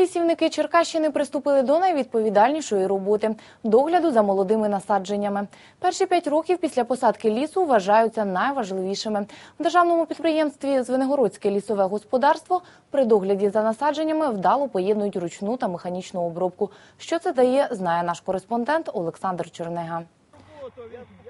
Лісівники Черкащини приступили до найвідповідальнішої роботи догляду за молодими насадженнями. Перші п'ять років після посадки лісу вважаються найважливішими. В державному підприємстві Звенигородське лісове господарство при догляді за насадженнями вдало поєднують ручну та механічну обробку. Що це дає, знає наш кореспондент Олександр Чернега.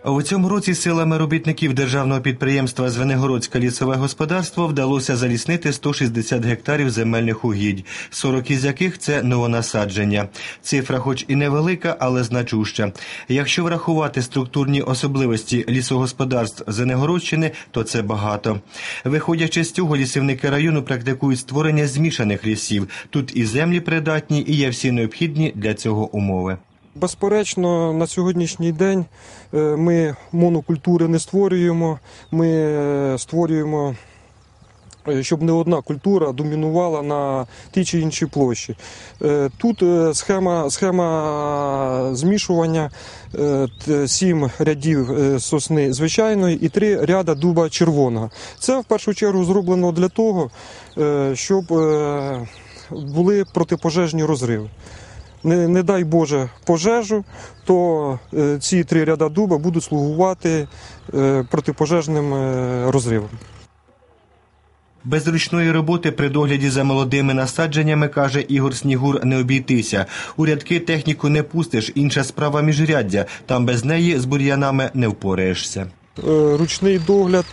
У цьому році силами робітників державного підприємства Звенигородське лісове господарство вдалося заліснити 160 гектарів земельних угідь, 40 із яких це новонасадження. Цифра, хоч і невелика, але значуща. Якщо врахувати структурні особливості лісогосподарств Звенигородщини, то це багато. Виходячи з цього, лісівники району практикують створення змішаних лісів. Тут і землі придатні, і є всі необхідні для цього умови. Безперечно, на сьогоднішній день е, ми монокультури не створюємо. Ми е, створюємо, е, щоб не одна культура домінувала на тій чи іншій площі. Тут схема, схема змішування сім рядів сосни звичайної і три ряда дуба червоного. Це в першу чергу зроблено для того, щоб були протипожежні розриви не, не дай Боже пожежу, то е, ці три ряда дуба будуть слугувати е, протипожежним е, розривом. Без ручної роботи при догляді за молодими насадженнями, каже Ігор Снігур, не обійтися. У рядки техніку не пустиш, інша справа міжряддя. Там без неї з бур'янами не впораєшся. Ручний догляд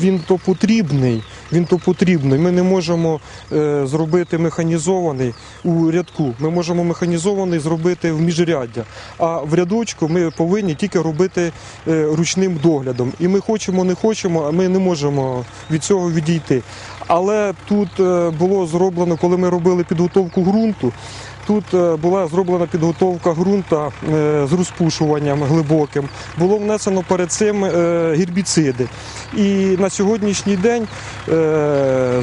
він то потрібний. Він то потрібний. Ми не можемо е, зробити механізований у рядку. Ми можемо механізований зробити в міжряддя. А в рядочку ми повинні тільки робити е, ручним доглядом. І ми хочемо, не хочемо, а ми не можемо від цього відійти. Але тут е, було зроблено, коли ми робили підготовку ґрунту. Тут е, була зроблена підготовка ґрунта е, з розпушуванням глибоким. Було внесено перед цим гербіциди. І на сьогоднішній день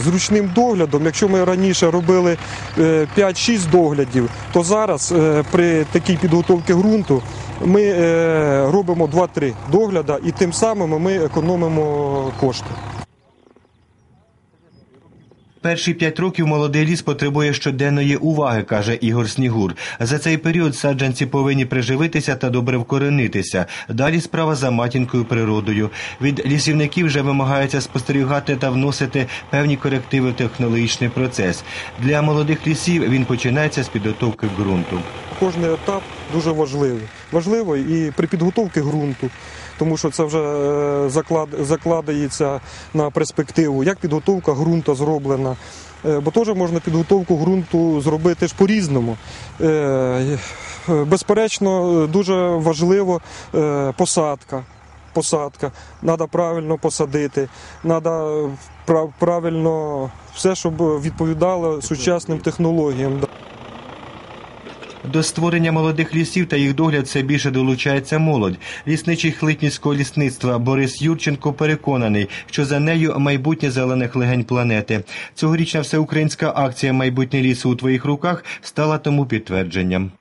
з ручним доглядом, якщо ми раніше робили е, 5-6 доглядів, то зараз при такій підготовці ґрунту ми робимо 2-3 догляда і тим самим ми економимо кошти. Перші п'ять років молодий ліс потребує щоденної уваги, каже Ігор Снігур. За цей період саджанці повинні приживитися та добре вкоренитися. Далі справа за матінкою природою. Від лісівників вже вимагається спостерігати та вносити певні корективи в технологічний процес. Для молодих лісів він починається з підготовки ґрунту. Кожний етап дуже важливий. Важливий і при підготовці ґрунту, тому що це вже е, заклад, закладається на перспективу, як підготовка ґрунту зроблена. Е, Бо теж можна підготовку ґрунту зробити ж по-різному. Е, Безперечно, дуже важливо посадка. Посадка, треба правильно посадити, треба правильно все, щоб відповідало сучасним технологіям. До створення молодих лісів та їх догляд все більше долучається молодь. Лісничий Хлитнівського лісництва Борис Юрченко переконаний, що за нею майбутнє зелених легень планети. Цьогорічна всеукраїнська акція Майбутнє лісу у твоїх руках стала тому підтвердженням.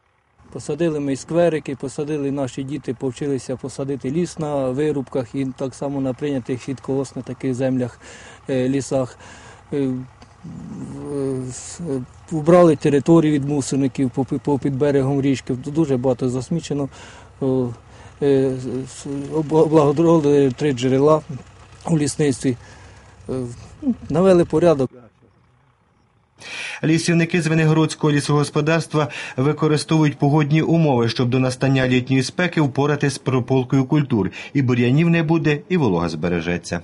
Посадили ми скверики, посадили наші діти, повчилися посадити ліс на вирубках і так само на прийнятих сіткоосних таких землях, е, лісах. Е, е, Убрали територію від мусорників під берегом річки. Дуже багато засмічено. Е, об- Облагодорили три джерела у лісництві. Е, Навели порядок. Лісівники з Венегородського лісогосподарства використовують погодні умови, щоб до настання літньої спеки впоратись з прополкою культур. І бур'янів не буде, і волога збережеться.